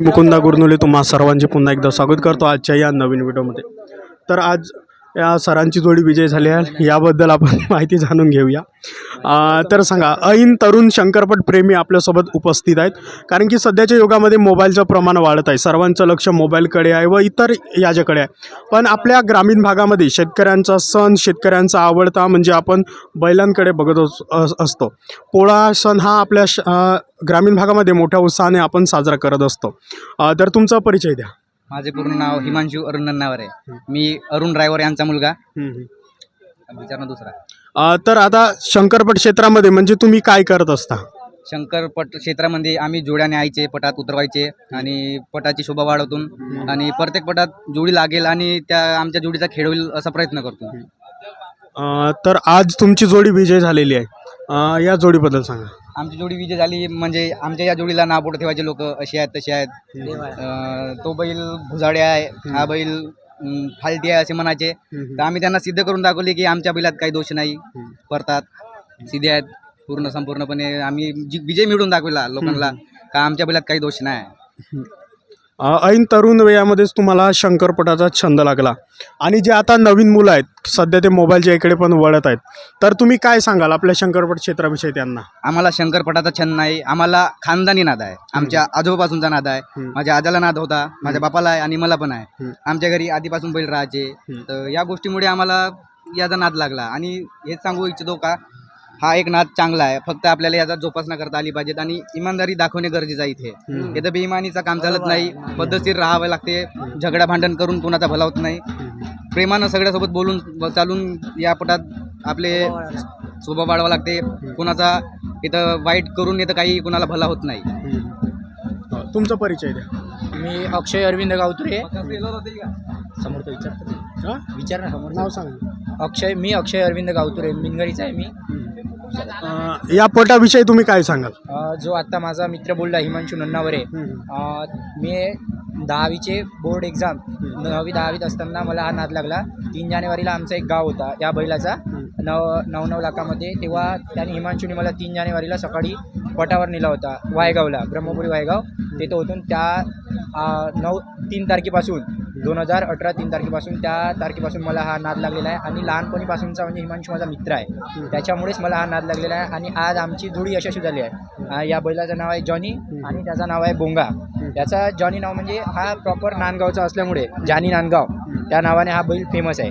मुकुंदा गुरनुले तुम्हा सर्वांचे पुन्हा एकदा स्वागत करतो आजच्या या नवीन व्हिडिओमध्ये. तर आज या सरांची जोडी विजय झाली आहे. याबद्दल आपण माहिती जाणून घेऊया. तर सांगा ऐन तरुण शंकरपट प्रेमी आपल्यासोबत उपस्थित आहेत. कारण की सध्याच्या युगामध्ये मोबाईलचं प्रमाण वाढत आहे. सर्वांचं लक्ष मोबाईलकडे आहे व इतर याच्याकडे आहे. पण आपल्या ग्रामीण भागामध्ये शेतकऱ्यांचा सण शेतकऱ्यांचा आवडता म्हणजे आपण बैलांकडे बघत अस- असतो. पोळा सण हा आपल्या श ग्रामीण भागामध्ये मोठ्या उत्साहाने आपण साजरा करत असतो. तर तुमचा परिचय द्या. माझे पूर्ण नाव हिमांशू अरुण नन्नावर. आहे मी अरुण ड्रायव्हर यांचा मुलगा. विचारणं दुसरा. अं, तर आता शंकरपट क्षेत्रामध्ये म्हणजे तुम्ही काय करत असता? शंकरपट क्षेत्रामध्ये आम्ही जोड्या न्यायचे पटात उतरवायचे आणि पटाची शोभा वाढवतून आणि प्रत्येक पटात जोडी लागेल आणि त्या आमच्या जोडीचा खेळ होईल असा प्रयत्न करतो. अं, तर आज तुमची जोडी विजय झालेली आहे. अं, या जोडीबद्दल सांगा. आमची जोडी विजय झाली म्हणजे आमच्या या जोडीला नाव पुढे ठेवायचे लोक असे आहेत तसे आहेत. अं, तो बैल भुजाडे आहे हा बैल अं, फालटी आहे असे म्हणायचे. तर आम्ही त्यांना सिद्ध करून दाखवले की आमच्या बैलात काही दोष नाही. परतात सिधे आहेत पूर्ण संपूर्णपणे आम्ही जी- विजय मिळवून दाखवला लोकांना का आमच्या बैलात काही दोष नाही. ऐन तरुण वयामध्येच तुम्हाला शंकरपटाचा छंद लागला. आणि जे आता नवीन मुलं आहेत सध्या ते मोबाईलच्या इकडे पण वळत आहेत. तर तुम्ही काय सांगाल आपल्या शंकरपट क्षेत्राविषयी त्यांना? आम्हाला शंकरपटाचा छंद नाही. आम्हाला खानदानी नाद आहे. आमच्या आजोबापासूनचा नाद आहे. माझ्या आजाला नाद होता माझ्या बापाला आहे आणि मला पण आहे. आमच्या घरी आधीपासून बैल राहायचे. तर या गोष्टीमुळे आम्हाला याचा नाद लागला. आणि हेच सांगू इच्छितो का हा एक नाद चांगला आहे. फक्त आपल्याला याचा जोपासना करता आली पाहिजेत आणि इमानदारी दाखवणे गरजेचं आहे इथे. इथं बेईमानीचं काम चालत नाही. पद्धतशीर राहावं लागते. झगडा भांडण करून कोणाचा भला होत नाही. प्रेमानं सगळ्यासोबत बोलून चालून या पटात आपले स्वभाव वाढवा लागते. कोणाचा इथं वाईट करून इथं काही कोणाला भला होत नाही. तुमचा परिचय द्या. मी अक्षय अरविंद गावतुरे. समोर तो विचार विचार ना समोर. नाव सांगा. अक्षय मी अक्षय अरविंद गावतुरे. मिनगरीचा आहे मी. या पटाविषयी तुम्ही काय सांगाल? अ, जो आत्ता माझा मित्र बोलला हिमांशू नन्नावरे अ, मी दहावीचे बोर्ड एक्झाम नववी दहावीत असताना मला हा नाद लागला. तीन जानेवारीला आमचा एक गाव होता या बैलाचा. नव नऊ नऊ लाखामध्ये. तेव्हा त्याने हिमांशूने मला तीन जानेवारीला सकाळी पटावर नेला होता वायगावला ब्रह्मपुरी वायगाव. तिथं होतून त्या अ, नऊ तीन तारखेपासून दोन हजार अठरा तीन तारखेपासून त्या तारखेपासून मला हा नाद लागलेला आहे. आणि लहानपणीपासूनचा म्हणजे हिमांशू माझा मित्र आहे. त्याच्यामुळेच मला हा नाद लागलेला आहे. आणि आज आमची जोडी यशस्वी झाली आहे. या बैलाचं नाव आहे जॉनी आणि त्याचं नाव आहे बोंगा. त्याचा जॉनी नाव म्हणजे हा प्रॉपर नांदगावचा असल्यामुळे जानी नांदगाव. त्या नावाने हा बैल फेमस आहे.